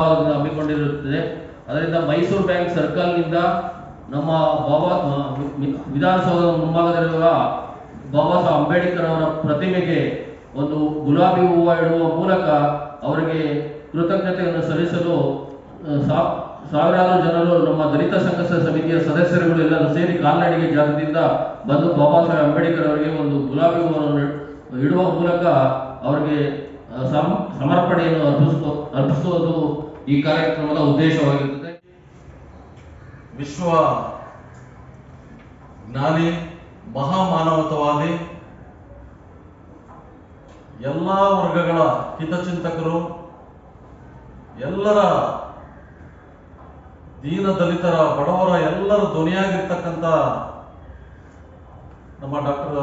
ಹಮ್ಮಿಕೊಂಡಿರುತ್ತದೆ. ಅದರಿಂದ ಮೈಸೂರು ಬ್ಯಾಂಕ್ ಸರ್ಕಲ್ನಿಂದ ನಮ್ಮ ಬಾಬಾ ವಿಧಾನಸೌಧದ ಮುಂಭಾಗದಲ್ಲಿರುವ ಬಾಬಾ ಸಾಹೇಬ್ ಅಂಬೇಡ್ಕರ್ ಅವರ ಪ್ರತಿಮೆಗೆ ಒಂದು ಗುಲಾಬಿ ಹೂವು ಇಡುವ ಮೂಲಕ ಅವರಿಗೆ ಕೃತಜ್ಞತೆಯನ್ನು ಸಲ್ಲಿಸಲು ಸಾವಿರಾರು ಜನರು ನಮ್ಮ ದಲಿತ ಸಂಘರ್ಷ ಸಮಿತಿಯ ಸದಸ್ಯರುಗಳು ಎಲ್ಲರೂ ಸೇರಿ ಕಾಲ್ನಡಿಗೆ ಜಾಗದಿಂದ ಬಂದು ಬಾಬಾ ಸಾಹೇಬ್ ಅಂಬೇಡ್ಕರ್ ಅವರಿಗೆ ಒಂದು ಗುಲಾಬಿ ಹೂವನ್ನು ಇಡುವ ಮೂಲಕ ಅವರಿಗೆ ಸಮರ್ಪಣೆಯನ್ನು ಅರ್ಪಿಸೋ ಅರ್ಪಿಸುವುದು ಈ ಕಾರ್ಯಕ್ರಮದ ಉದ್ದೇಶವಾಗಿರುತ್ತದೆ. ವಿಶ್ವ ಜ್ಞಾನಿ, ಮಹಾಮಾನವತವಾದಿ, ಎಲ್ಲ ವರ್ಗಗಳ ಹಿತಚಿಂತಕರು, ಎಲ್ಲರ ದೀನ ದಲಿತರ ಬಡವರ ಎಲ್ಲರ ಧ್ವನಿಯಾಗಿರ್ತಕ್ಕಂಥ ನಮ್ಮ ಡಾಕ್ಟರ್,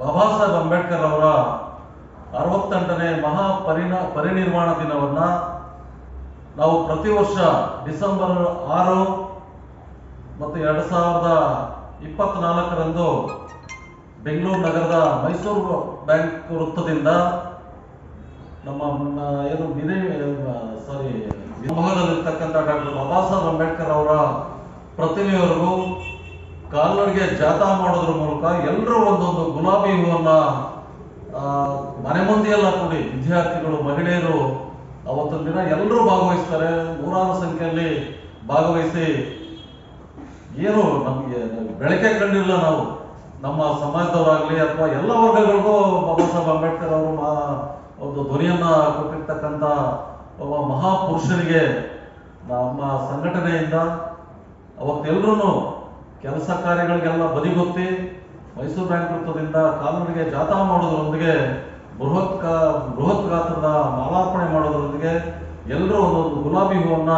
ಬಾಬಾ ಸಾಹೇಬ್ ಅಂಬೇಡ್ಕರ್ ಅವರ ಅರವತ್ತೆಂಟನೇ ಮಹಾ ಪರಿಣ, ಪರಿನಿರ್ವಾಣ ದಿನವನ್ನ ನಾವು ಪ್ರತಿ ವರ್ಷ ಡಿಸೆಂಬರ್ ಆರು ಮತ್ತು ಎರಡು ಸಾವಿರದ ಇಪ್ಪತ್ನಾಲ್ಕರಂದು ಬೆಂಗಳೂರು ನಗರದ ಮೈಸೂರು ಬ್ಯಾಂಕ್ ವೃತ್ತದಿಂದ ನಮ್ಮ ಏನು ಮಿನಿ ಸಾರಿ ವಿಭಾಗದಲ್ಲಿರ್ತಕ್ಕಂಥ ಡಾಕ್ಟರ್ ಬಾಬಾ ಸಾಹೇಬ್ ಅಂಬೇಡ್ಕರ್ ಅವರ ಪ್ರತಿಮೆಯವರೆಗೂ ಕಾಲ್ನಡಿಗೆ ಜಾಥಾ ಮಾಡೋದ್ರ ಮೂಲಕ ಎಲ್ಲರೂ ಒಂದೊಂದು ಗುಲಾಬಿ ಹೂವನ್ನ ಮನೆ ಎಲ್ಲ ಕೂಡಿ ವಿದ್ಯಾರ್ಥಿಗಳು, ಮಹಿಳೆಯರು ಅವತ್ತೊಂದು ದಿನ ಎಲ್ಲರೂ ಭಾಗವಹಿಸ್ತಾರೆ. ನೂರಾರು ಸಂಖ್ಯೆಯಲ್ಲಿ ಭಾಗವಹಿಸಿ ಏನು ನಮಗೆ ಬೆಳಕೆ ಕಂಡಿಲ್ಲ ನಾವು. ನಮ್ಮ ಸಮಾಜದವರಾಗ್ಲಿ ಅಥವಾ ಎಲ್ಲ ವರ್ಗಗಳಿಗೂ ಬಾಬಾ ಸಾಹೇಬ್ ಅಂಬೇಡ್ಕರ್ ಅವರು ಒಂದು ಧ್ವನಿಯನ್ನ ಕೊಟ್ಟಿರ್ತಕ್ಕಂಥ ಒಬ್ಬ ಮಹಾಪುರುಷರಿಗೆ ನಮ್ಮ ಸಂಘಟನೆಯಿಂದ ಅವತ್ತೆಲ್ಲರೂ ಕೆಲಸ ಕಾರ್ಯಗಳಿಗೆಲ್ಲ ಬದಿಗೊತ್ತಿ ಮೈಸೂರು ಬ್ಯಾಂಕ್ ವೃತ್ತದಿಂದ ಕಾಲ್ನಡಿಗೆ ಜಾಥಾ ಮಾಡೋದರೊಂದಿಗೆ ಬೃಹತ್ ಕಾ, ಬೃಹತ್ ಗಾತ್ರದ ಮಾಲಾರ್ಪಣೆ ಮಾಡೋದರೊಂದಿಗೆ ಎಲ್ಲರೂ ಒಂದೊಂದು ಗುಲಾಬಿ ಹೂವನ್ನ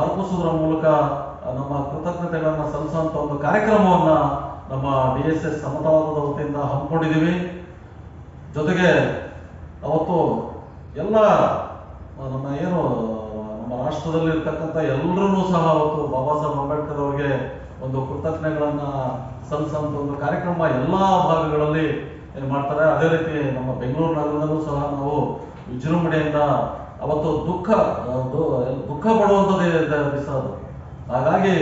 ಅರ್ಪಿಸೋದ್ರ ಮೂಲಕ ನಮ್ಮ ಕೃತಜ್ಞತೆಗಳನ್ನ ಸಲ್ಲಿಸುವಂತ ಒಂದು ಕಾರ್ಯಕ್ರಮವನ್ನ ನಮ್ಮ ಡಿ ಎಸ್ ಎಸ್ ಸಮತಾವಾದದ ವತಿಯಿಂದ ಹಮ್ಮಿಕೊಂಡಿದ್ದೀವಿ. ಜೊತೆಗೆ ಅವತ್ತು ಎಲ್ಲ, ನಮ್ಮ ಏನು, ನಮ್ಮ ರಾಷ್ಟ್ರದಲ್ಲಿ ಇರ್ತಕ್ಕಂಥ ಎಲ್ಲರೂ ಸಹ ಅವತ್ತು ಬಾಬಾ ಸಾಹೇಬ್ ಅಂಬೇಡ್ಕರ್ ಅವರಿಗೆ ಒಂದು ಕೃತಜ್ಞತೆಗಳನ್ನ ಸಲ್ಲಿಸುವಂತ ಒಂದು ಕಾರ್ಯಕ್ರಮ ಎಲ್ಲಾ ಭಾಗಗಳಲ್ಲಿ ಏನ್ ಮಾಡ್ತಾರೆ? ಅದೇ ರೀತಿ ನಮ್ಮ ಬೆಂಗಳೂರು ನಗರದಲ್ಲೂ ಸಹ ನಾವು ವಿಜೃಂಭಣೆಯಿಂದ ಅವತ್ತು ದುಃಖ ದುಃಖ ಪಡುವಂಥದ್ದೇ ದಿವಸ ಅದು ಹಾಗಾಗಿ